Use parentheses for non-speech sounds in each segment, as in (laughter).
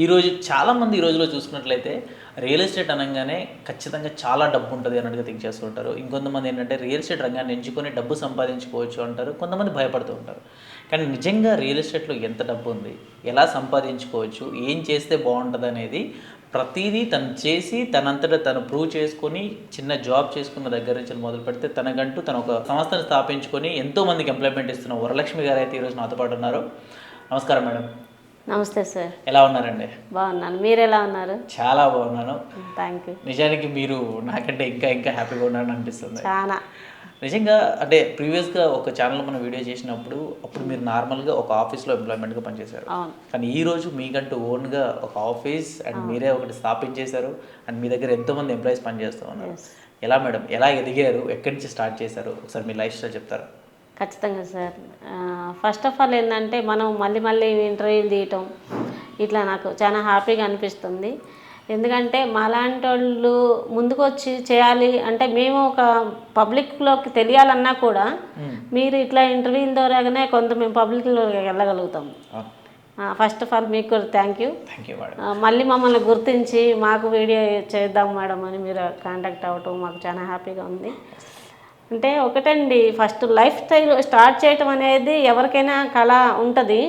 ఈరోజు చాలామంది ఈ రోజులో చూసుకున్నట్లయితే రియల్ ఎస్టేట్ అనగానే ఖచ్చితంగా చాలా డబ్బు ఉంటుంది అన్నట్టుగా థింక్ చేస్తూ ఉంటారు. ఇంకొంతమంది ఏంటంటే రియల్ ఎస్టేట్ రంగాన్ని ఎంచుకొని డబ్బు సంపాదించుకోవచ్చు అంటారు. కొంతమంది భయపడుతూ ఉంటారు. కానీ నిజంగా రియల్ ఎస్టేట్లో ఎంత డబ్బు ఉంది ఎలా సంపాదించుకోవచ్చు ఏం చేస్తే బాగుంటుంది అనేది ప్రతిదీ తను చేసి తనంతటా తను ప్రూవ్ చేసుకొని చిన్న జాబ్ చేసుకున్న దగ్గర నుంచి మొదలు పెడితే తనకంటూ తను ఒక సంస్థను స్థాపించుకొని ఎంతోమందికి ఎంప్లాయ్మెంట్ ఇస్తున్న వరలక్ష్మి గారు అయితే ఈరోజు నాతో పాటు ఉన్నారు. నమస్కారం మేడం. నమస్తే సార్. ఎలా ఉన్నారండి? బాగున్నాను. మీరు ఎలా ఉన్నారు? చాలా బాగున్నాను. Thank you. నిజానికి మీరు నాకంటే ఇంకా ఇంకా హ్యాపీగా ఉన్నారని అనిపిస్తుంది. చాలా. నిజంగా అంటే ప్రీవియస్గా ఒక ఛానల్లో మనం వీడియో చేసినప్పుడు అప్పుడు మీరు నార్మల్గా ఒక ఆఫీస్లో ఎంప్లాయ్మెంట్గా పనిచేశారు. కానీ ఈ రోజు మీకంటూ ఓన్గా ఒక ఆఫీస్ అండ్ మీరే ఒకటి స్థాపించేశారు అండ్ మీ దగ్గర ఎంతోమంది ఎంప్లాయీస్ పనిచేస్తూ ఉన్నారు. ఎలా మేడం? ఎలా ఎదిగారు? ఎక్కడి నుంచి స్టార్ట్ చేశారు? ఒకసారి మీ లైఫ్ స్టైల్ చెప్తారా? ఖచ్చితంగా సార్. ఫస్ట్ ఆఫ్ ఆల్ ఏంటంటే మనం మళ్ళీ మళ్ళీ ఇంటర్వ్యూలు తీయటం ఇట్లా నాకు చాలా హ్యాపీగా అనిపిస్తుంది. ఎందుకంటే మాలాంటి వాళ్ళు ముందుకు వచ్చి చేయాలి అంటే మేము ఒక పబ్లిక్లోకి తెలియాలన్నా కూడా మీరు ఇట్లా ఇంటర్వ్యూల ద్వారాగానే కొంత మేము పబ్లిక్లోకి వెళ్ళగలుగుతాం. ఫస్ట్ ఆఫ్ ఆల్ మీకు థ్యాంక్ యూ థ్యాంక్ మళ్ళీ మమ్మల్ని గుర్తించి మాకు వీడియో చేద్దాం మేడం అని మీరు కాంటాక్ట్ అవ్వటం మాకు చాలా హ్యాపీగా ఉంది. అంటే ఒకటండి ఫస్ట్ లైఫ్ స్టైల్ స్టార్ట్ చేయటం అనేది ఎవరికైనా కళ ఉంటుంది.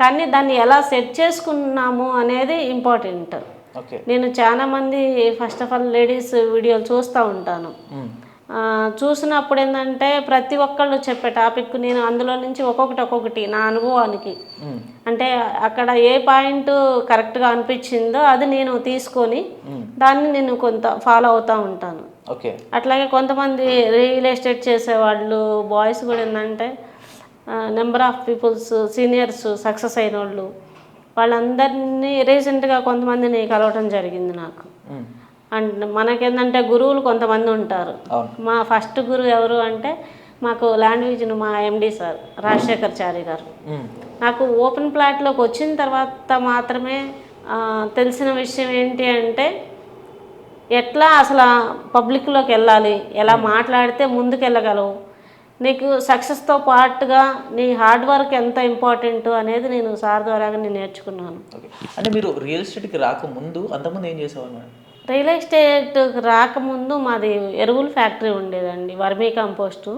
కానీ దాన్ని ఎలా సెట్ చేసుకున్నాము అనేది ఇంపార్టెంట్ నేను చాలా మంది ఫస్ట్ ఆఫ్ ఆల్ లేడీస్ వీడియోలు చూస్తూ ఉంటాను. చూసినప్పుడు ఏంటంటే ప్రతి ఒక్కళ్ళు చెప్పే టాపిక్ నేను అందులో నుంచి ఒక్కొక్కటి ఒక్కొక్కటి నా అనుభవానికి. అంటే అక్కడ ఏ పాయింట్ కరెక్ట్గా అనిపించిందో అది నేను తీసుకొని దాన్ని నేను కొంత ఫాలో అవుతూ ఉంటాను. ఓకే. అట్లాగే కొంతమంది రియల్ ఎస్టేట్ చేసేవాళ్ళు బాయ్స్ కూడా ఏంటంటే number of peoples seniors success అయిన వాళ్ళు వాళ్ళందరినీ రీసెంట్గా కొంతమందిని కలవటం జరిగింది నాకు. అండ్ మనకేంటంటే గురువులు కొంతమంది ఉంటారు. మా ఫస్ట్ గురువు ఎవరు అంటే మాకు ల్యాండ్ విజన్ మా ఎండి సార్ రాజశేఖర్ చారి గారు. నాకు ఓపెన్ ప్లాట్లోకి వచ్చిన తర్వాత మాత్రమే తెలిసిన విషయం ఏంటి అంటే ఎట్లా అసలు పబ్లిక్లోకి వెళ్ళాలి? ఎలా మాట్లాడితే ముందుకు వెళ్ళగలవు నీకు సక్సెస్తో పాటుగా నీ హార్డ్ వర్క్ ఎంత ఇంపార్టెంట్ అనేది నేను సార్ ద్వారా నేను నేర్చుకున్నాను. అంటే మీరు రియల్ ఎస్టేట్కి రాకముందు అంతకుముందు ఏం చేసేవారు రియల్ ఎస్టేట్ రాకముందు మాది ఎరువుల ఫ్యాక్టరీ ఉండేదండి వర్మీ కంపోస్టు.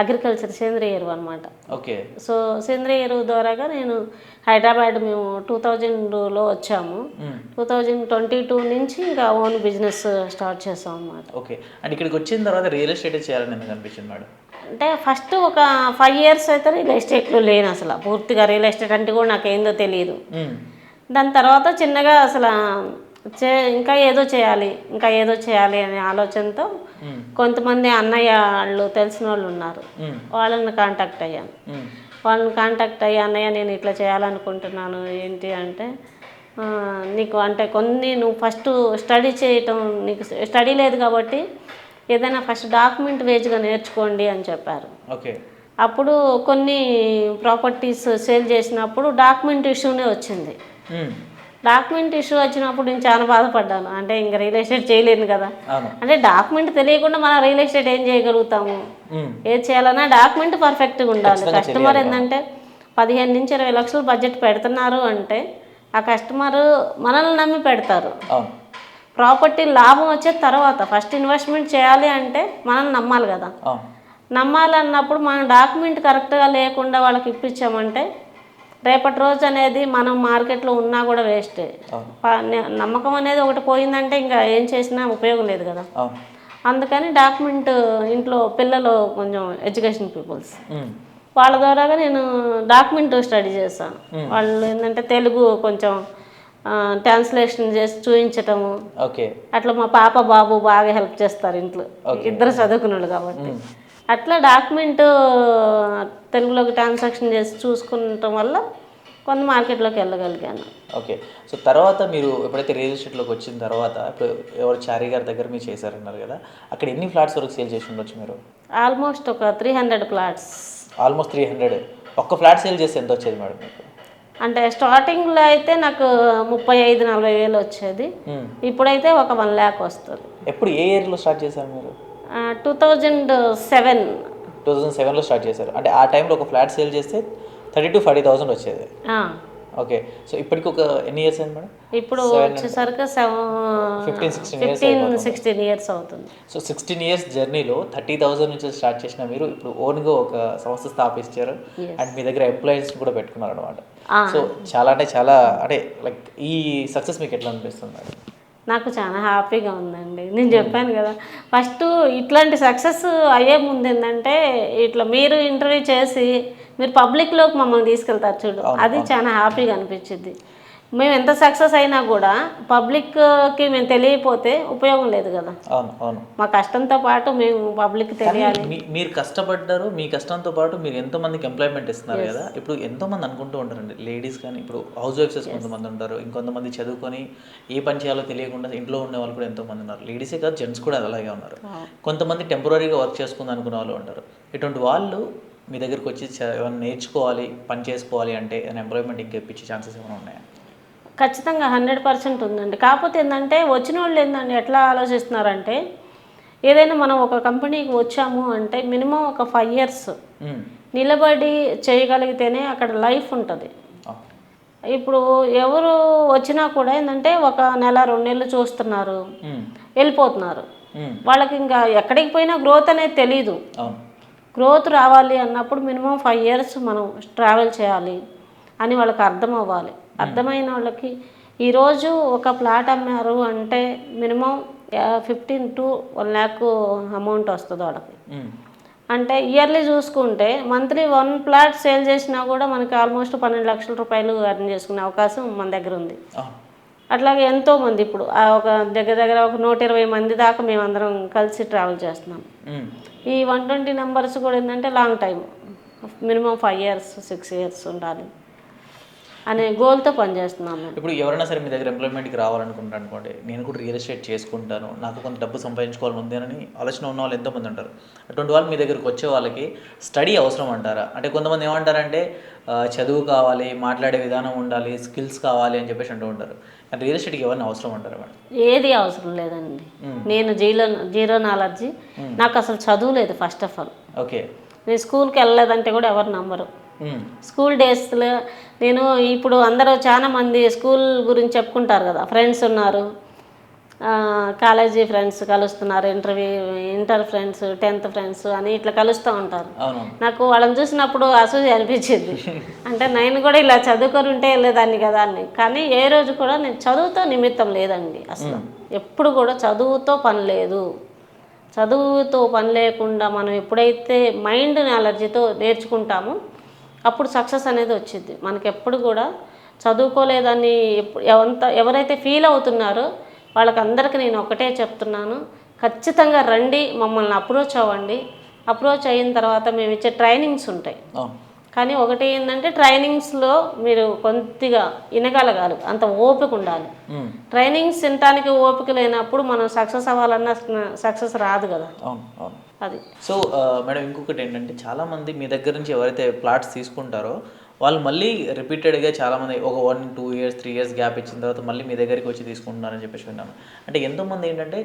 అగ్రికల్చర్ సేంద్రియ ఎరువు అనమాట ఓకే సో సేంద్రియ ఎరువు ద్వారాగా నేను హైదరాబాద్ మేము టూ థౌజండ్లో వచ్చాము. టూ థౌజండ్ ట్వంటీ టూ నుంచి ఇంకా ఓన్ బిజినెస్ స్టార్ట్ చేసాం అన్నమాట ఓకే అండ్ ఇక్కడికి వచ్చిన తర్వాత రియల్ ఎస్టేట్ చేయాలని ఎందుకు అనిపించింది మేడం అంటే ఫస్ట్ ఒక ఫైవ్ ఇయర్స్ అయితే రియల్ ఎస్టేట్లో లేను అసలు పూర్తిగా రియల్ ఎస్టేట్ అంటే కూడా నాకు ఏందో తెలియదు. దాని తర్వాత చిన్నగా అసలు చే ఇంకా ఏదో చేయాలి ఇంకా ఏదో చేయాలి అనే ఆలోచనతో. కొంతమంది అన్నయ్య వాళ్ళు తెలిసిన వాళ్ళు ఉన్నారు. వాళ్ళని కాంటాక్ట్ అయ్యాను. వాళ్ళని కాంటాక్ట్ అయ్యి అన్నయ్య నేను ఇట్లా చేయాలనుకుంటున్నాను. ఏంటి అంటే "ఆ, నీకు అంటే కొన్ని నువ్వు ఫస్ట్ స్టడీ చేయటం నీకు స్టడీ లేదు కాబట్టి ఏదైనా ఫస్ట్ డాక్యుమెంట్ వేజ్గా నేర్చుకోండి అని చెప్పారు. ఓకే. అప్పుడు కొన్ని ప్రాపర్టీస్ సేల్ చేసినప్పుడు డాక్యుమెంట్ ఇష్యూనే వచ్చింది. డాక్యుమెంట్ ఇష్యూ వచ్చినప్పుడు నేను చాలా బాధపడ్డాను. అంటే ఇంకా రియల్ ఎస్టేట్ చేయలేను కదా. అంటే డాక్యుమెంట్ తెలియకుండా మనం రియల్ ఎస్టేట్ ఏం చేయగలుగుతాము. ఏది చేయాలన్నా డాక్యుమెంట్ పర్ఫెక్ట్గా ఉండాలి. కస్టమర్. ఏంటంటే పదిహేను నుంచి ఇరవై లక్షలు బడ్జెట్ పెడుతున్నారు అంటే ఆ కస్టమర్ మనల్ని నమ్మి పెడతారు. ప్రాపర్టీ లాభం వచ్చే తర్వాత ఫస్ట్ ఇన్వెస్ట్మెంట్ చేయాలి అంటే మనల్ని నమ్మాలి కదా. నమ్మాలన్నప్పుడు మనం డాక్యుమెంట్ కరెక్ట్గా లేకుండా వాళ్ళకి ఇప్పించామంటే రేపటి రోజు అనేది మనం మార్కెట్లో ఉన్నా కూడా వేస్టే. నమ్మకం అనేది ఒకటి పోయిందంటే ఇంకా ఏం చేసినా ఉపయోగం లేదు కదా. అందుకని డాక్యుమెంట్ ఇంట్లో పిల్లలు కొంచెం ఎడ్యుకేషన్ పీపుల్స్. వాళ్ళ ద్వారాగా నేను డాక్యుమెంట్ స్టడీ చేస్తాను వాళ్ళు ఏంటంటే తెలుగు కొంచెం ట్రాన్స్లేషన్ చేసి చూపించటము అట్లా మా పాప బాబు బాగా హెల్ప్ చేస్తారు ఇంట్లో. ఇద్దరు చదువుకున్నాడు కాబట్టి. అట్లా డాక్యుమెంట్ తెలుగులోకి ట్రాన్సాక్షన్ చేసి చూసుకుంటం వల్ల కొంత మార్కెట్లోకి వెళ్ళగలిగాను. ఓకే. సో తర్వాత మీరు ఎప్పుడైతే రియల్ ఎస్టేట్లోకి వచ్చిన తర్వాత ఇప్పుడు ఎవరు చారి గారి దగ్గర మీరు చేశారన్నారు కదా అక్కడ ఎన్ని ఫ్లాట్స్ వరకు సేల్ చేసి ఉండొచ్చు మీరు? ఆల్మోస్ట్ ఒక three hundred plots almost three hundred ఒక్క ఫ్లాట్ సేల్ చేస్తే ఎంత వచ్చేది మేడం మీకు? అంటే స్టార్టింగ్లో అయితే నాకు ముప్పై ఐదు నలభై వేలు వచ్చేది. ఇప్పుడైతే ఒక వన్ ల్యాక్ వస్తుంది. ఎప్పుడు ఏ ఇయర్లో స్టార్ట్ చేశారు మీరు? Two thousand seven. Two thousand సెవెన్లో స్టార్ట్ చేశారు. అంటే ఆ టైంలో ఒక ఫ్లాట్ సేల్ చేస్తే థర్టీ టు ఫార్టీ థౌసండ్ వచ్చేది. ఓకే. సో ఇప్పటికి ఒక ఎన్ని ఇయర్స్ అయింది మేడం? ఇప్పుడు వచ్చేసరికి seven 15, 16 years fifteen sixteen years అవుతుంది. సో సిక్స్టీన్ ఇయర్స్ జర్నీలో థర్టీ థౌసండ్ నుంచి స్టార్ట్ చేసిన మీరు ఇప్పుడు ఓన్గా ఒక సంస్థ స్థాపించారు. అండ్ మీ దగ్గర ఎంప్లాయీస్ కూడా పెట్టుకున్నారు అనమాట. సో చాలా అంటే చాలా అంటే లైక్ ఈ సక్సెస్ మీకు ఎట్లా అనిపిస్తుంది మేడం? నాకు చాలా హ్యాపీగా ఉందండి. నేను చెప్పాను కదా ఫస్ట్ ఇట్లాంటి సక్సెస్ అయ్యే ముందు ఏంటంటే ఇట్లా మీరు ఇంటర్వ్యూ చేసి మీరు పబ్లిక్లోకి మమ్మల్ని తీసుకెళ్తారు చూడు అది చాలా హ్యాపీగా అనిపించింది మేము ఎంత సక్సెస్ అయినా కూడా పబ్లిక్కి మేము తెలియకపోతే ఉపయోగం లేదు కదా. అవును అవును. మా కష్టంతో పాటు మేము పబ్లిక్ తెలియాలి. మీ- మీరు కష్టపడ్డారు మీ కష్టంతో పాటు మీరు ఎంతో మందికి ఎంప్లాయ్మెంట్ ఇస్తున్నారు కదా. ఇప్పుడు ఎంతో మంది అనుకుంటూ ఉంటారండి. లేడీస్ కానీ ఇప్పుడు హౌస్ వైఫ్సెస్ కొంతమంది ఉంటారు. ఇంకొంతమంది చదువుకొని ఏ పని చేయాలో తెలియకుండా ఇంట్లో ఉండే వాళ్ళు కూడా ఎంతో మంది ఉన్నారు లేడీసే కాదు జెంట్స్ కూడా అలాగే ఉన్నారు. కొంతమంది టెంపరీగా వర్క్ చేసుకుందాం అనుకునే వాళ్ళు ఉంటారు. ఇటువంటి వాళ్ళు మీ దగ్గరికి వచ్చి చ- ఏమైనా నేర్చుకోవాలి పని చేసుకోవాలి అంటే ఏమైనా ఎంప్లాయ్మెంట్ ఇంకా ఇప్పించే ఛాన్సెస్ ఏమైనా ఉన్నాయా? ఖచ్చితంగా హండ్రెడ్ పర్సెంట్ ఉందండి కాకపోతే ఏంటంటే వచ్చిన వాళ్ళు ఏంటండి ఎట్లా ఆలోచిస్తున్నారంటే ఏదైనా మనం ఒక కంపెనీకి వచ్చాము అంటే మినిమం ఒక ఫైవ్ ఇయర్స్. నిలబడి చేయగలిగితేనే అక్కడ లైఫ్ ఉంటుంది. ఇప్పుడు ఎవరు వచ్చినా కూడా ఏంటంటే ఒక నెల రెండు నెలలు చూస్తున్నారు. వెళ్ళిపోతున్నారు. వాళ్ళకి ఇంకా ఎక్కడికి పోయినా గ్రోత్ అనేది తెలీదు గ్రోత్ రావాలి అన్నప్పుడు మినిమం ఫైవ్ ఇయర్స్ మనం ట్రావెల్ చేయాలి అని వాళ్ళకి అర్థం అవ్వాలి అర్థమైన వాళ్ళకి. ఈరోజు ఒక ప్లాట్ అమ్మారు అంటే minimum fifteen to one lakh amount వస్తుంది వాళ్ళకి. అంటే ఇయర్లీ చూసుకుంటే మంత్లీ వన్ ప్లాట్ సేల్ చేసినా కూడా మనకి ఆల్మోస్ట్ పన్నెండు లక్షల రూపాయలు అర్న్ చేసుకునే అవకాశం మన దగ్గర ఉంది. అట్లాగే ఎంతో మంది ఇప్పుడు ఆ ఒక దగ్గర దగ్గర ఒక నూట ఇరవై మంది దాకా మేమందరం కలిసి ట్రావెల్ చేస్తున్నాం. ఈ వన్ ట్వంటీ నెంబర్స్ కూడా ఏంటంటే long time minimum five years six years ఉండాలి. అనే గోల్తో పనిచేస్తున్నాం మేము ఇప్పుడు ఎవరైనా సరే మీ దగ్గర ఎంప్లాయ్మెంట్కి రావాలనుకుంటారు అనుకోండి నేను కూడా రియల్ ఎస్టేట్ చేసుకుంటాను నాకు కొంత డబ్బు సంపాదించుకోవాలని ఉంది అని ఆలోచన ఉన్న వాళ్ళు ఎంతోమంది ఉంటారు. అటువంటి వాళ్ళు మీ దగ్గరికి వచ్చే వాళ్ళకి స్టడీ అవసరం అంటారా? అంటే కొంతమంది ఏమంటారంటే చదువు కావాలి మాట్లాడే విధానం ఉండాలి స్కిల్స్ కావాలి అని చెప్పేసి అంటూ ఉంటారు. కానీ రియల్ ఎస్టేట్కి ఎవరిని అవసరం అంటారా ఏది అవసరం లేదండి. నేను జీరో జీరో నాలెడ్జి నాకు అసలు చదువు లేదు ఫస్ట్ ఆఫ్ ఆల్ ఓకే. నేను స్కూల్కి వెళ్ళలేదంటే కూడా ఎవరు నమ్మరు. మ్మ్. స్కూల్ డేస్లో నేను ఇప్పుడు అందరూ చాలా మంది స్కూల్ గురించి చెప్పుకుంటారు కదా ఫ్రెండ్స్ ఉన్నారు. కాలేజీ ఫ్రెండ్స్ కలుస్తున్నారు interview inter friends tenth friends అని ఇట్లా కలుస్తూ ఉంటారు. నాకు వాళ్ళని చూసినప్పుడు అసూయ అనిపించింది. (laughs) అంటే నేను కూడా ఇలా చదువుకొని ఉంటే వెళ్ళేదాన్ని కదా అని. కానీ ఏ రోజు కూడా నేను చదువుతో నిమిత్తం లేదండి అసలు. ఎప్పుడు కూడా చదువుతో పని లేదు. చదువుతో పని లేకుండా మనం ఎప్పుడైతే మైండ్ నాలెడ్జ్తో నేర్చుకుంటామో అప్పుడు సక్సెస్ అనేది వచ్చింది. మనకి ఎప్పుడు కూడా చదువుకోలేదని ఎంత ఎవరైతే ఫీల్ అవుతున్నారో వాళ్ళకందరికీ నేను ఒకటే చెప్తున్నాను. ఖచ్చితంగా రండి మమ్మల్ని అప్రోచ్ అవ్వండి. అప్రోచ్ అయిన తర్వాత మేము ఇచ్చే ట్రైనింగ్స్ ఉంటాయి. కానీ ఒకటి ఏంటంటే ట్రైనింగ్స్లో మీరు కొద్దిగా వినగలగాలి అంత ఓపిక ఉండాలి. ట్రైనింగ్స్ తినడానికి ఓపిక లేనప్పుడు మనం సక్సెస్ అవ్వాలన్నా సక్సెస్ రాదు కదా. అది. సో మేడం ఇంకొకటి ఏంటంటే చాలామంది మీ దగ్గర నుంచి ఎవరైతే ప్లాట్స్ తీసుకుంటారో వాళ్ళు మళ్ళీ రిపీటెడ్గా చాలామంది ఒక one two years three years gap ఇచ్చిన తర్వాత మళ్ళీ మీ దగ్గరికి వచ్చి తీసుకుంటున్నారని చెప్పేసి విన్నాను. అంటే ఎంతోమంది ఏంటంటే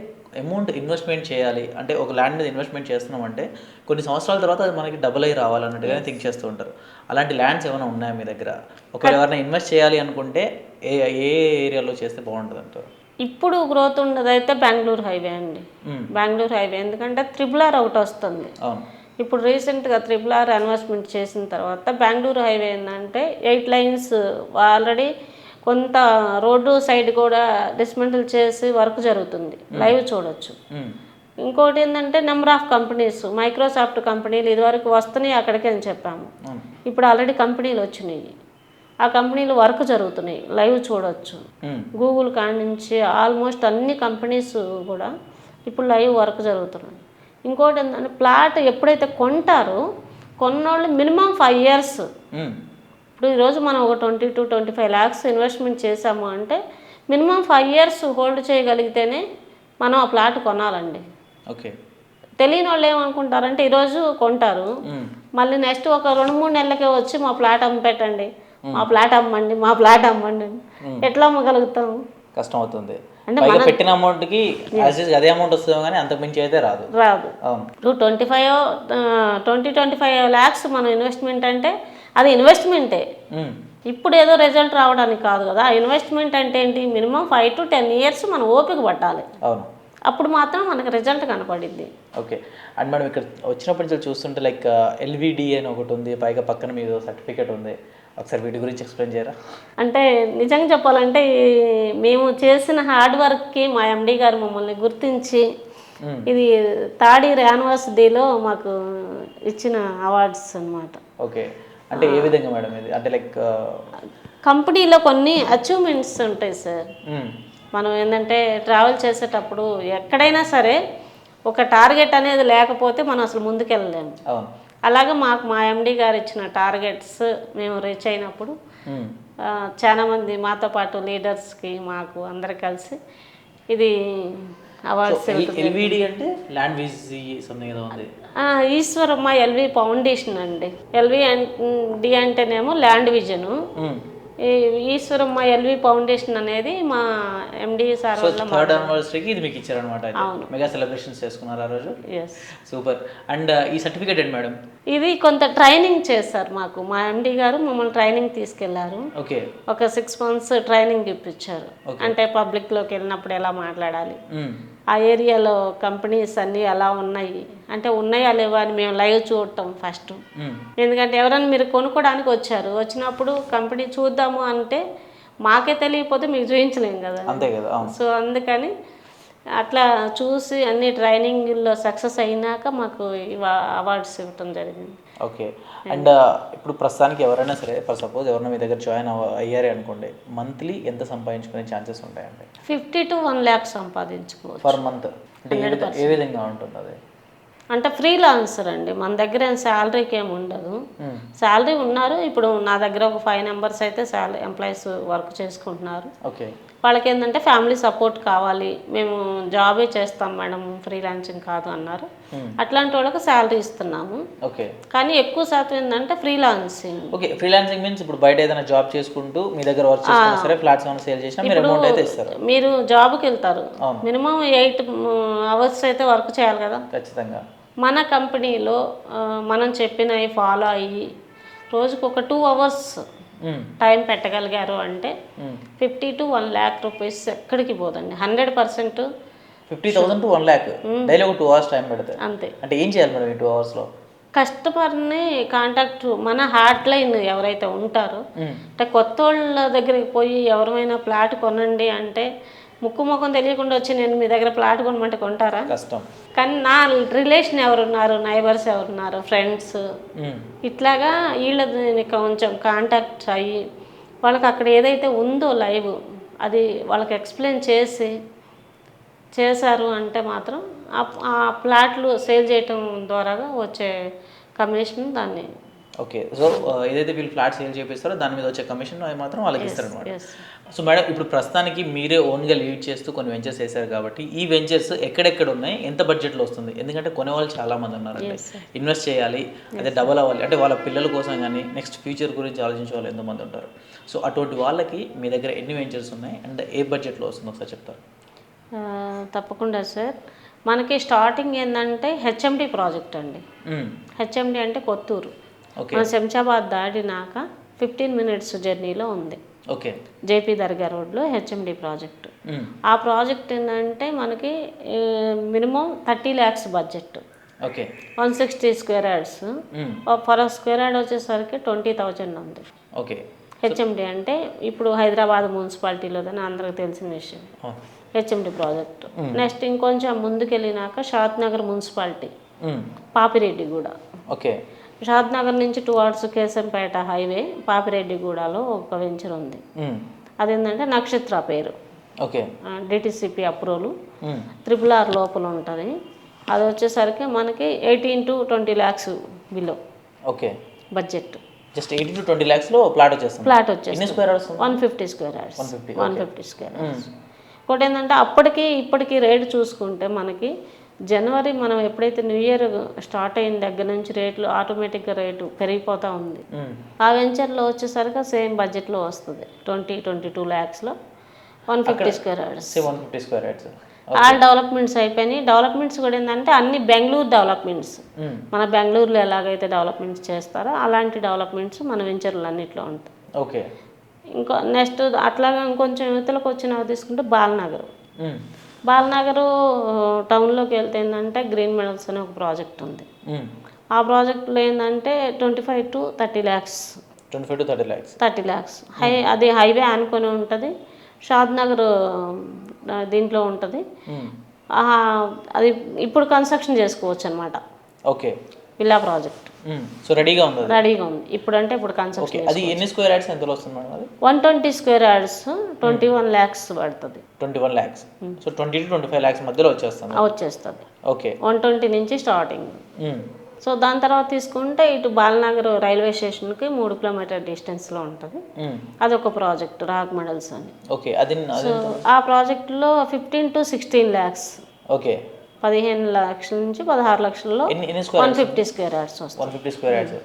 అమౌంట్ ఇన్వెస్ట్మెంట్ చేయాలి. అంటే ఒక ల్యాండ్ మీద ఇన్వెస్ట్మెంట్ చేస్తున్నామంటే కొన్ని సంవత్సరాల తర్వాత అది మనకి డబుల్ అయ్యి రావాలన్నట్టుగానే థింక్ చేస్తూ ఉంటారు. అలాంటి ల్యాండ్స్ ఏమైనా ఉన్నాయా మీ దగ్గర? ఒకవేళ ఎవరైనా ఇన్వెస్ట్ చేయాలి అనుకుంటే ఏ ఏ ఏరియాలో చేస్తే బాగుంటుంది అంటారు ఇప్పుడు గ్రోత్ ఉండదైతే బెంగళూరు హైవే అండి. బెంగళూరు హైవే. ఎందుకంటే త్రిబుల్ ఆర్ ఒకటి వస్తుంది. ఇప్పుడు రీసెంట్గా త్రిబుల్ ఆర్ ఇన్వెస్ట్మెంట్ చేసిన తర్వాత బెంగళూరు హైవే ఏంటంటే ఎయిట్ లైన్స్ ఆల్రెడీ కొంత రోడ్డు సైడ్ కూడా డిస్మెంటల్ చేసి వర్క్ జరుగుతుంది. లైవ్ చూడొచ్చు. ఇంకోటి ఏంటంటే నెంబర్ ఆఫ్ కంపెనీస్ మైక్రోసాఫ్ట్ కంపెనీలు ఇదివరకు వస్తున్నాయి అక్కడికి అని చెప్పాము. ఇప్పుడు ఆల్రెడీ కంపెనీలు వచ్చినాయి. ఆ కంపెనీలు వర్క్ జరుగుతున్నాయి. లైవ్ చూడొచ్చు. మ్మ్. గూగుల్ కాడి నుంచి ఆల్మోస్ట్ అన్ని కంపెనీస్ కూడా ఇప్పుడు లైవ్ వర్క్ జరుగుతున్నాయి. ఇంకోటి ఏంటంటే ప్లాట్ ఎప్పుడైతే కొంటారో కొన్నోళ్ళు మినిమం ఫైవ్ ఇయర్స్. ఇప్పుడు ఈరోజు మనం ఒక twenty to twenty five lakhs investment చేసాము అంటే మినిమం ఫైవ్ ఇయర్స్ హోల్డ్ చేయగలిగితేనే మనం ఆ ప్లాట్ కొనాలండి. ఓకే. తెలియని వాళ్ళు ఏమనుకుంటారంటే ఈరోజు కొంటారు. మళ్ళీ నెక్స్ట్ ఒక రెండు మూడు నెలలకే వచ్చి మా ప్లాట్ అమ్మి పెట్టండి మా ప్లాట్ అమ్మండి మా ప్లాట్ అమ్మండి. ఎట్లా అమ్మగలుగుతాం? కష్టం అవుతుంది అంటే పెట్టిన అమౌంట్కి యాజ్ ఇస్ అదే అమౌంట్ వస్తుందో కానీ అంతకు మించి అయితే రాదు. రాదు. ఇప్పుడు twenty five twenty twenty five lakhs మనం ఇన్వెస్ట్మెంట్ అంటే అది ఇన్వెస్ట్మెంటే. ఇప్పుడు ఏదో రిజల్ట్ రావడానికి కాదు కదా. ఇన్వెస్ట్మెంట్ అంటే ఏంటి? Minimum five to ten years మనం ఓపిక పట్టాలి. అవును. అప్పుడు మాత్రం మనకు రిజల్ట్ కనపడిద్ది. ఓకే. అండ్ మనం ఇక్కడ వచ్చినప్పటి నుంచి చూస్తుంటే లైక్ ఎల్విడి అని ఒకటి ఉంది. పైగా పక్కన మీద సర్టిఫికేట్ ఉంది. ఒకసారి వీటి గురించి ఎక్స్ప్లెయిన్ చేయరా? అంటే నిజంగా చెప్పాలంటే మేము చేసిన హార్డ్ వర్క్కి మా ఎండి గారు మమ్మల్ని గుర్తించి. ఇది థర్డ్ ఇయర్ యానివర్సరీలో మాకు ఇచ్చిన అవార్డ్స్ అన్నమాట. ఓకే. అంటే ఏ విధంగా మేడం ఇది? అంటే లైక్ కంపెనీలో కొన్ని అచీవ్మెంట్స్ ఉంటాయి సార్. మనం ఏంటంటే ట్రావెల్ చేసేటప్పుడు ఎక్కడైనా సరే ఒక టార్గెట్ అనేది లేకపోతే మనం అసలు ముందుకెళ్ళలేము. అవును. అలాగే మాకు మా ఎండి గారు ఇచ్చిన టార్గెట్స్ మేము రీచ్ అయినప్పుడు మ్మ్. ఆ, చాలా మంది మాతో పాటు లీడర్స్కి మాకు అందరు కలిసి ఇది అవార్డ్స్ ఎల్విడి అంటే ల్యాండ్ ఈశ్వరమ్మ ఎల్వి ఫౌండేషన్ అండి. ఎల్వి డి అంటేనేమో land vision Eswaramma LV foundation అనేది మా ఎండి సార్ థర్డ్ యానివర్సరీకి ఇది మీకు ఇచ్చారనమాట మెగా సెలబ్రేషన్స్ చేసుకున్నారు ఆ రోజు? సూపర్ అండ్ ఈ సర్టిఫికేట్ ఏంటి మేడం? ఇది కొంత ట్రైనింగ్ చేశారు మాకు. మా ఎండి గారు మమ్మల్ని ట్రైనింగ్ తీసుకెళ్ళారు. ఓకే ఒక సిక్స్ మంత్స్ ట్రైనింగ్ ఇప్పించారు. అంటే పబ్లిక్లోకి వెళ్ళినప్పుడు ఎలా మాట్లాడాలి? మ్మ్. ఆ ఏరియాలో కంపెనీస్ అన్నీ ఎలా ఉన్నాయి. అంటే ఉన్నాయా లేవా అని మేము లైవ్ చూడటం ఫస్ట్. ఎందుకంటే ఎవరైనా మీరు కొనుక్కోడానికి వచ్చారు. వచ్చినప్పుడు కంపెనీ చూద్దాము అంటే మాకే తెలియకపోతే మీకు చూపించలేం కదా. అంతే కదా సో అందుకని అట్లా చూసి అన్ని ట్రైనింగ్లో సక్సెస్ అయినాక మాకు ఇవా అవార్డ్స్ ఇవ్వటం జరిగింది. ఓకే అండ్ ఇప్పుడు ప్రస్తుతానికి ఎవరైనా సరే ఫర్ సపోజ్ ఎవరైనా మీ దగ్గర జాయిన్ అయ్యారే అనుకోండి మంత్లీ ఎంత సంపాదించుకునే ఛాన్సెస్ ఉంటాయండి? ఫిఫ్టీ టు వన్ ల్యాక్ సంపాదించుకోవచ్చు. పర్ మంత్ అంటే ఏ విధ- ఏ విధంగా ఉంటుంది అది? అంటే ఫ్రీలాన్సర్ అండి. మన దగ్గర శాలరీకి ఏమి ఉండదు. శాలరీ ఉన్నారు. ఇప్పుడు నా దగ్గర ఒక ఫైవ్ నెంబర్స్ అయితే శాలరీ ఎంప్లాయీస్ వర్క్ చేసుకుంటున్నారు. ఓకే వాళ్ళకి ఏంటంటే ఫ్యామిలీ సపోర్ట్ కావాలి. మేము జాబే చేస్తాం మేడం ఫ్రీలాన్సింగ్ కాదు అన్నారు. Hmm. అట్లాంటి వాళ్ళకి శాలరీ ఇస్తున్నాము. ఓకే. కానీ ఎక్కువ శాతం ఏంటంటే ఫ్రీలాన్సింగ్. ఓకే ఫ్రీలాన్సింగ్ మీన్స్ ఇప్పుడు బయట ఏదైనా జాబ్ చేసుకుంటూ మీ దగ్గర వర్క్ సరే ఫ్లాట్స్ ఏమైనా సేల్ చేసినా మీరు అమౌంట్ అయితే ఇస్తారు. మీరు జాబ్కి వెళ్తారు. మినిమం ఎయిట్ అవర్స్ అయితే వర్క్ చేయాలి కదా. ఖచ్చితంగా. మన కంపెనీలో మనం చెప్పినవి ఫాలో అయ్యి రోజుకు ఒక టూ అవర్స్. టైం పెట్టగలిగారు అంటే మ్మ్. Fifty to one lakh rupees ఎక్కడికి పోదండి. Hundred percent fifty thousand to one lakh. Daily ఒక టూ అవర్స్ టైం పెడితే అంతే. అంటే ఏం చేయాలి మేడం ఈ టూ అవర్స్లో కస్టమర్ని కాంటాక్ట్ మన హాట్ లైన్ ఎవరైతే ఉంటారో అంటే కొత్త వాళ్ళ దగ్గరికి పోయి ఎవరైనా ప్లాట్ కొనండి అంటే ముక్కు ముఖం తెలియకుండా వచ్చి నేను మీ దగ్గర ప్లాట్ కొనమంటే కొంటారా? కష్టం. కానీ నా రిలేషన్ ఎవరున్నారు నైబర్స్ ఎవరున్నారు ఫ్రెండ్స్. ఇట్లాగా వీళ్ళని కొంచెం కాంటాక్ట్ అయ్యి వాళ్ళకి అక్కడ ఏదైతే ఉందో లైవ్ అది వాళ్ళకి ఎక్స్ప్లెయిన్ చేసి చేశారు అంటే మాత్రం ఆ- ఆ ప్లాట్లు సేల్ చేయటం ద్వారా వచ్చే కమిషన్ దాన్ని ఓకే సో ఏదైతే వీళ్ళు ఫ్లాట్ సేల్ చేపిస్తారో దాని మీద వచ్చే కమిషన్ అవి మాత్రం వాళ్ళకి ఇస్తారు అనమాట సో మేడం ఇప్పుడు ప్రస్తుతానికి మీరే ఓన్గా లీడ్ చేస్తూ కొన్ని వెంచర్స్ వేశారు కాబట్టి ఈ వెంచర్స్ ఎక్కడెక్కడ ఉన్నాయి? ఎంత బడ్జెట్లో వస్తుంది? ఎందుకంటే కొనేవాళ్ళు చాలా మంది ఉన్నారండి ఇన్వెస్ట్ చేయాలి అదే డబల్ అవ్వాలి. అంటే వాళ్ళ పిల్లల కోసం కానీ నెక్స్ట్ ఫ్యూచర్ గురించి ఆలోచించే వాళ్ళు ఎంతమంది ఉంటారు. సో అటువంటి వాళ్ళకి మీ దగ్గర ఎన్ని వెంచర్స్ ఉన్నాయి? అండ్ ఏ బడ్జెట్లో వస్తుంది? ఒకసారి చెప్తారు? తప్పకుండా సార్ మనకి స్టార్టింగ్ ఏంటంటే హెచ్ఎండి ప్రాజెక్ట్ అండి. హెచ్ఎండి అంటే కొత్తూరు. శంషాబాద్ దాటినాక ఫిఫ్టీన్ మినిట్స్ జర్నీలో ఉంది. ఓకే. జేపీ దర్గా రోడ్లో హెచ్ఎండి ప్రాజెక్టు. ఆ ప్రాజెక్ట్ ఏంటంటే మనకి minimum thirty lakhs budget okay. One sixty square yards. For square yard వచ్చేసరికి ట్వంటీ థౌజండ్ ఉంది. ఓకే. హెచ్ఎండి అంటే ఇప్పుడు హైదరాబాద్ మున్సిపాలిటీలోదని అందరికి తెలిసిన విషయం. HMD project. నెక్స్ట్ ఇంకొంచెం ముందుకెళ్ళినాక షాద్ నగర్ మున్సిపాలిటీ. మ్మ్. పాపిరెడ్డిగూడ ఓకే. షాద్ నగర్ నుంచి టువార్డ్స్ కేశంపేట హైవే పాపిరెడ్డిగూడలో ఒక వెంచర్ ఉంది. అదేంటంటే నక్షత్ర పేరు. Okay. DTCP approval. Triple R లోపల ఉంటుంది. అది వచ్చేసరికి మనకి eighteen to twenty lakhs below. Okay. Budget. Just eighty to twenty ల్యాక్స్లో plot వచ్చేస్తుంది. ఫ్లాట్ వచ్చేసి ఎన్ని square hours one fifty square yards. 150, one fifty square yards. ఇంకోటి ఏంటంటే అప్పటికి ఇప్పటికి రేటు చూసుకుంటే మనకి జనవరి మనం ఎప్పుడైతే న్యూ ఇయర్ స్టార్ట్ అయిన దగ్గర నుంచి రేట్లు ఆటోమేటిక్గా రేటు పెరిగిపోతూ ఉంది. ఆ వెంచర్లో వచ్చేసరికి సేమ్ బడ్జెట్లో వస్తుంది. Twenty twenty two ల్యాక్స్లో one fifty square yards. One fifty square yards. All developments అయిపోయినాయి. డెవలప్మెంట్స్ కూడా ఏంటంటే అన్ని బెంగళూరు డెవలప్మెంట్స్. మన బెంగళూరులో ఎలాగైతే డెవలప్మెంట్స్ చేస్తారో అలాంటి డెవలప్మెంట్స్ మన వెంచర్లు అన్నిట్లో ఉంటాయి. ఓకే. ఇంకో నెక్స్ట్ అట్లాగా ఇంకొంచెం యువతలకు వచ్చిన తీసుకుంటే బాలనగర్. బాలనగర్ టౌన్లోకి వెళ్తే ఏంటంటే గ్రీన్ మెడల్స్ అనే ఒక ప్రాజెక్ట్ ఉంది. ఆ ప్రాజెక్ట్లో ఏంటంటే twenty five to thirty lakhs twenty five to thirty lakhs thirty lakhs high అది హైవే ఆనుకొని ఉంటుంది. షాద్ నగర్ దీంట్లో ఉంటుంది. అది ఇప్పుడు కన్స్ట్రక్షన్ చేసుకోవచ్చు అనమాట ఓకే. Villa project. సో రెడీగా ఉంది రెడీగా ఉంది. ఇప్పుడు అంటే ఇప్పుడు కన్స్ట్రక్షన్ అది ఎన్ని స్క్వేర్ యార్డ్స్ ఎంతలో వస్తుంది మేడం అది? One twenty square yards twenty one lakhs పడుతుంది. Twenty one lakhs so twenty to twenty five lakhs మధ్యలో వచ్చేస్తుంది. వచ్చేస్తుంది. ఓకే వన్ ట్వంటీ నుంచి స్టార్టింగ్. సో దాని తర్వాత తీసుకుంటే ఇటు బాలనగర్ రైల్వే స్టేషన్కి మూడు కిలోమీటర్ డిస్టెన్స్లో ఉంటుంది. మ్మ్. అదొక ప్రాజెక్ట్ రాక్ మెడల్స్ అని. ఓకే అది ఆ ప్రాజెక్టులో fifteen to sixteen lakhs okay పదిహేను లక్షల నుంచి పదహారు లక్షల్లో వన్ ఫిఫ్టీ స్క్వేర్ యార్డ్స్ వస్తుంది. One fifty square yards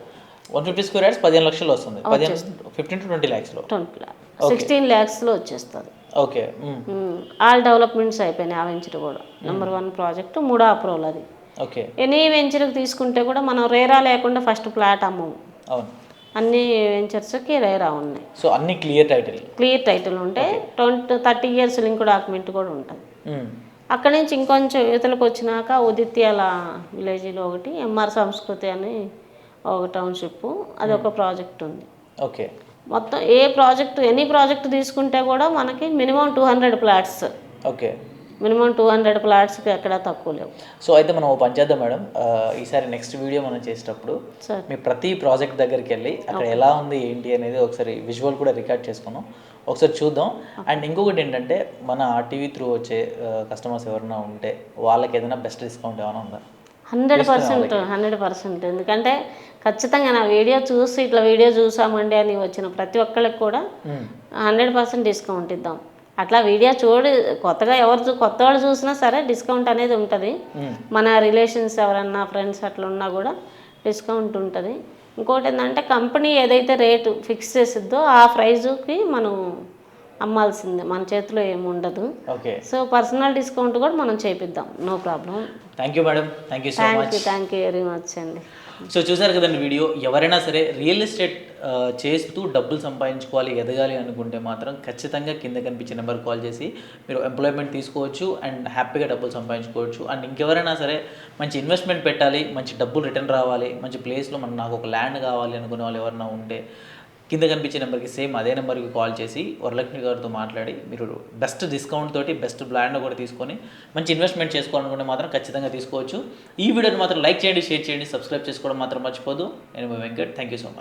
one fifty square yards పదిహేను లక్షలు వస్తుంది. పదిహేను ఫిఫ్టీన్ టు ట్వంటీ ల్యాక్స్లో ట్వంటీ సిక్స్టీన్ ల్యాక్స్లో వచ్చేస్తుంది. ఓకే. ఆల్ డెవలప్మెంట్స్ అయిపోయినాయి ఆ వెంచర్ కూడా. నెంబర్ వన్ ప్రాజెక్ట్ మూడో అప్రూవల్ అది. ఓకే ఎనీ వెంచర్కి తీసుకుంటే కూడా మనం రేరా లేకుండా ఫస్ట్ ఫ్లాట్ అమ్మము. అవును. అన్ని వెంచర్స్కి రేరా ఉన్నాయి. సో అన్ని క్లియర్ టైటిల్ క్లియర్ టైటిల్ ఉంటే twenty thirty years link document కూడా ఉంటుంది. అక్కడి నుంచి ఇంకొంచెం యువతలకు వచ్చినాక ఉదిత్యాల విలేజ్లో ఒకటి ఎంఆర్ సంస్కృతి అని ఒక టౌన్షిప్. అది ఒక ప్రాజెక్ట్ ఉంది. ఓకే. మొత్తం ఏ ప్రాజెక్ట్ ఎనీ ప్రాజెక్ట్ తీసుకుంటే కూడా మనకి minimum two hundred plots okay. Minimum two hundred ప్లాట్స్కి ఎక్కడ తక్కువ లేవు. సో అయితే మనం పని చేద్దాం మేడం. ఈసారి నెక్స్ట్ వీడియో మనం చేసేటప్పుడు మీ ప్రతి ప్రాజెక్ట్ దగ్గరికి వెళ్ళి అక్కడ ఎలా ఉంది ఏంటి అనేది ఒకసారి విజువల్ కూడా రికార్డ్ చేసుకున్నాం ఒకసారి చూద్దాం. అండ్ ఇంకొకటి ఏంటంటే మన ఆర్టీవీ త్రూ వచ్చే కస్టమర్స్ ఎవరైనా ఉంటే వాళ్ళకి ఏదైనా బెస్ట్ డిస్కౌంట్ ఏమైనా ఉందా? Hundred percent hundred percent. ఎందుకంటే ఖచ్చితంగా నా వీడియో చూసి ఇట్లా వీడియో చూసామండి అని వచ్చిన ప్రతి ఒక్కరికి కూడా. హండ్రెడ్ పర్సెంట్ డిస్కౌంట్ ఇద్దాం. అట్లా వీడియో చూడి కొత్తగా ఎవరు కొత్త వాళ్ళు చూసినా సరే డిస్కౌంట్ అనేది ఉంటుంది. మన రిలేషన్స్ ఎవరన్నా ఫ్రెండ్స్ అట్లా ఉన్నా కూడా డిస్కౌంట్ ఉంటుంది. ఇంకోటి ఏంటంటే కంపెనీ ఏదైతే రేటు ఫిక్స్ చేసిద్దో ఆ ప్రైజుకి మనం అమ్మాల్సిందే. మన చేతిలో ఏమి ఉండదు. ఓకే. సో పర్సనల్ డిస్కౌంట్ కూడా మనం చేపిద్దాం. No problem. Thank you madam thank you so thank much you thank you very much అండి. సో చూసారు కదండి వీడియో. ఎవరైనా సరే రియల్ ఎస్టేట్ చేస్తూ డబ్బులు సంపాదించుకోవాలి ఎదగాలి అనుకుంటే మాత్రం ఖచ్చితంగా కింద కనిపించే నెంబర్ కాల్ చేసి మీరు ఎంప్లాయ్మెంట్ తీసుకోవచ్చు అండ్ హ్యాపీగా డబ్బులు సంపాదించుకోవచ్చు. అండ్ ఇంకెవరైనా సరే మంచి ఇన్వెస్ట్మెంట్ పెట్టాలి మంచి డబ్బులు రిటర్న్ రావాలి మంచి ప్లేస్లో మనం నాకు ఒక ల్యాండ్ కావాలి అనుకునే వాళ్ళు ఎవరైనా ఉంటే కింద కనిపించే నెంబర్కి సేమ్ అదే నెంబర్కి కాల్ చేసి వరలక్ష్మి గారితో మాట్లాడి మీరు బెస్ట్ డిస్కౌంట్ తోటి బెస్ట్ బ్లాండ్ కూడా తీసుకొని మంచి ఇన్వెస్ట్మెంట్ చేసుకోవాలనుకుంటే మాత్రం ఖచ్చితంగా తీసుకోవచ్చు. ఈ వీడియోని మాత్రం లైక్ చేయండి షేర్ చేయండి సబ్స్క్రైబ్ చేసుకోవడం మాత్రం మర్చిపోదు. నేను Venkat. Thank you so much